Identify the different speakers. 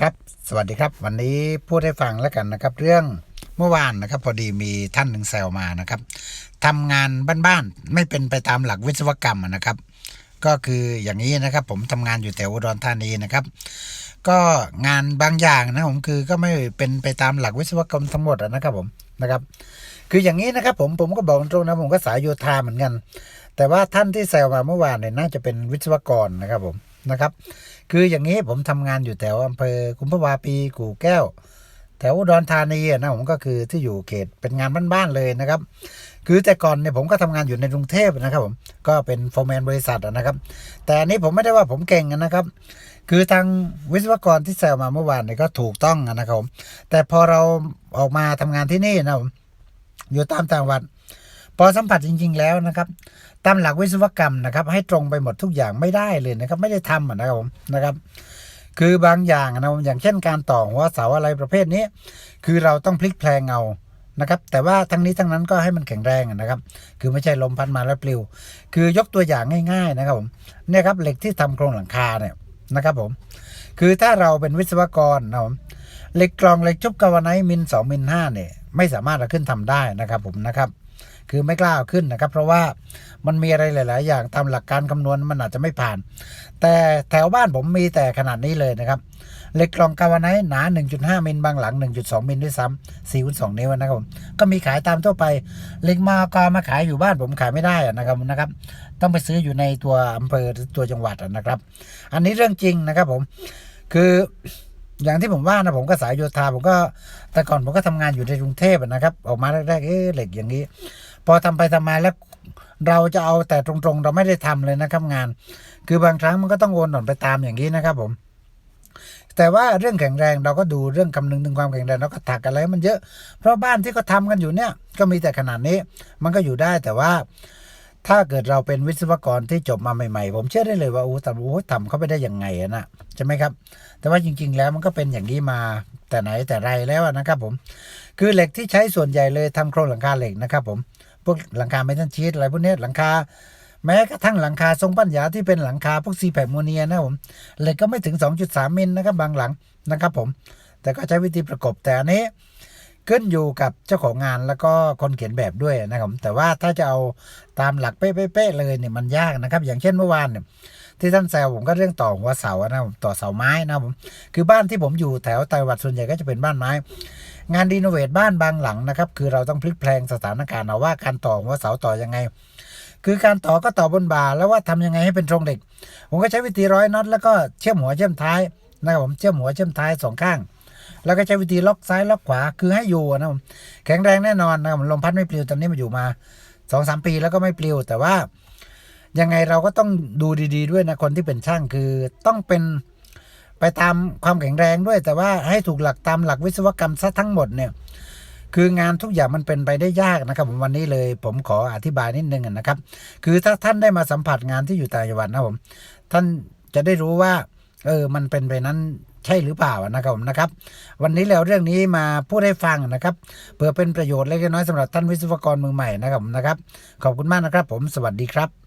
Speaker 1: ครับ สวัสดีครับ วันนี้พูดให้ฟังแล้วกันนะครับ เรื่องเมื่อวานนะครับ พอดีมีท่านหนึ่งแซวมานะครับทำงานบ้านๆไม่เป็นไปตามหลักวิศวกรรมนะครับ ก็คืออย่างนี้นะครับ ผมทำงานอยู่แถวอุดรธานีนะครับ ก็งานบางอย่างนะผมคือก็ไม่เป็นไปตามหลักวิศวกรรมทั้งหมดนะครับผมนะครับ คืออย่างนี้นะครับ ผมผมก็บอกตรงนะผมก็สายโยธาเหมือนกัน แต่ว่าท่านที่แซวมาเมื่อวานเนี่ยน่าจะเป็นวิศวกรนะครับผม นะครับ คืออย่างนี้ผมทำงานอยู่แถวอำเภอกุมภวาปีกู่แก้ว แถวอุดรธานีนะผมก็คือที่อยู่เขตเป็นงานบ้านๆเลยนะครับ คือแต่ก่อนเนี่ยผมก็ทำงานอยู่ในกรุงเทพนะครับผมก็เป็นโฟร์แมนบริษัทนะครับ แต่อันนี้ผมไม่ได้ว่าผมเก่งนะครับ คือทางวิศวกรที่แซวมาเมื่อวานเนี่ยก็ถูกต้องนะครับผมแต่พอเราออกมาทำงานที่นี่นะผมอยู่ตามต่างจังหวัด พอสัมผัสจริง ๆ แล้วนะครับตามหลักวิศวกรรมนะครับ ให้ตรงไปหมดทุกอย่างไม่ได้เลยนะครับ ไม่ได้ทำอะนะครับผมนะครับ คือบางอย่างนะอย่างเช่นการต่อหัวเสาอะไรประเภทนี้ คือเราต้องพลิกแพลงเอานะครับ แต่ว่าทั้งนี้ทั้งนั้นก็ให้มันแข็งแรงนะครับ คือไม่ใช่ลมพัดมาแล้วปลิว คือยกตัวอย่างง่าย ๆ นะครับผมเนี่ยครับเหล็กที่ทำโครงหลังคาเนี่ยนะครับผม คือถ้าเราเป็นวิศวกรนะผมเหล็กกรองเหล็กชุบกาวไนท์มิลสองมิลห้าเนี่ย ไม่สามารถเอาขึ้นทำได้นะครับผมนะครับ คือไม่กล้าเอาขึ้นนะครับ เพราะว่ามันมีอะไรหลาย ๆ อย่างตามหลักการคำนวณมันอาจจะไม่ผ่าน แต่แถวบ้านผมมีแต่ขนาดนี้เลยนะครับเหล็กกรองกาวาไนท์หนา 1.5 มิลบางหลัง 1.2 มิลด้วยซ้ำ4คูณ2นิ้วนะครับผมก็มีขายตามทั่วไปเหล็กมากามาขายอยู่บ้านผมขายไม่ได้นะครับนะครับ ต้องไปซื้ออยู่ในตัวอำเภอตัวจังหวัดนะครับ อันนี้เรื่องจริงนะครับผมคือ อย่างที่ผมว่านะผมก็สายโยธาผมก็แต่ก่อนผมก็ทำงานอยู่ในกรุงเทพนะครับ ออกมาแรกๆเอ๊ะเหล็กอย่างนี้ พอทำไปทำมาแล้วเราจะเอาแต่ตรงๆ เราไม่ได้ทำเลยนะครับงาน คือบางครั้งมันก็ต้องโอนหน่อนไปตามอย่างนี้นะครับผม แต่ว่าเรื่องแข็งแรงเราก็ดูเรื่องคำนึงถึงความแข็งแรงเราก็ถักอะไรมันเยอะ เพราะบ้านที่เขาทากันอยู่เนี่ย ก็มีแต่ขนาดนี้ มันก็อยู่ได้แต่ว่า ถ้าเกิดเราเป็นวิศวกรที่จบมาใหม่ ๆ ผมเชื่อได้เลยว่าโอ้แต่โอ้ทำเขาไปได้ยังไงอะนะใช่ไหมครับ แต่ว่าจริง ๆ แล้วมันก็เป็นอย่างนี้มาแต่ไหนแต่ไรแล้วนะครับผม คือเหล็กที่ใช้ส่วนใหญ่เลยทำโครงหลังคาเหล็กนะครับผมพวกหลังคาเมทัลชีตอะไรพวกนี้หลังคาแม้กระทั่งหลังคาทรงปัญญาที่เป็นหลังคาพวกซีแพคโมเนียนะผมเหล็กก็ไม่ถึง 2.3มิลนะครับบางหลังนะครับผม แต่ก็ใช้วิธีประกบแต่อันนี้ ขึ้นอยู่กับเจ้าของงานแล้วก็คนเขียนแบบด้วยนะครับ แต่ว่าถ้าจะเอาตามหลักเป๊ะๆเลยเนี่ยมันยากนะครับ อย่างเช่นเมื่อวานเนี่ยที่ท่านแซวผมก็เรื่องต่อหัวเสานะผมต่อเสาไม้นะผมคือบ้านที่ผมอยู่แถวไต้หวันส่วนใหญ่ก็จะเป็นบ้านไม้ งานรีโนเวทบ้านบางหลังนะครับ คือเราต้องพลิกแพลงสถานการณ์เอาว่าการต่อหัวเสาต่อยังไง คือการต่อก็ต่อบนบ่าแล้วว่าทำยังไงให้เป็นตรงเหล็ก ผมก็ใช้วิธีร้อยน็อตแล้วก็เชื่อมหัวเชื่อมท้ายนะครับผมเชื่อมหัวเชื่อมท้ายสองข้าง แล้วก็ใช้วิธีล็อกซ้ายล็อกขวาคือให้อยู่นะผมแข็งแรงแน่นอนนะครับลมพัดไม่ปลิวตอนนี้มาอยู่มาสองสามปีแล้วก็ไม่ปลิว แต่ว่ายังไงเราก็ต้องดูดี ๆ ด้วยนะคนที่เป็นช่างคือต้องเป็นไปตามความแข็งแรงด้วย แต่ว่าให้ถูกหลักตามหลักวิศวกรรมซะทั้งหมดเนี่ยคืองานทุกอย่างมันเป็นไปได้ยากนะครับผมวันนี้เลยผมขออธิบายนิดนึงนะครับ คือถ้าท่านได้มาสัมผัสงานที่อยู่ต่างจังหวัดนะผมท่านจะได้รู้ว่า เออมันเป็นไปนั้น ใช่หรือเปล่านะครับผมนะครับ วันนี้แล้วเรื่องนี้มาพูดให้ฟังนะครับเพื่อเป็นประโยชน์เล็กน้อยสำหรับท่านวิศวกรมือใหม่นะครับผมนะครับ ขอบคุณมากนะครับ ผมสวัสดีครับ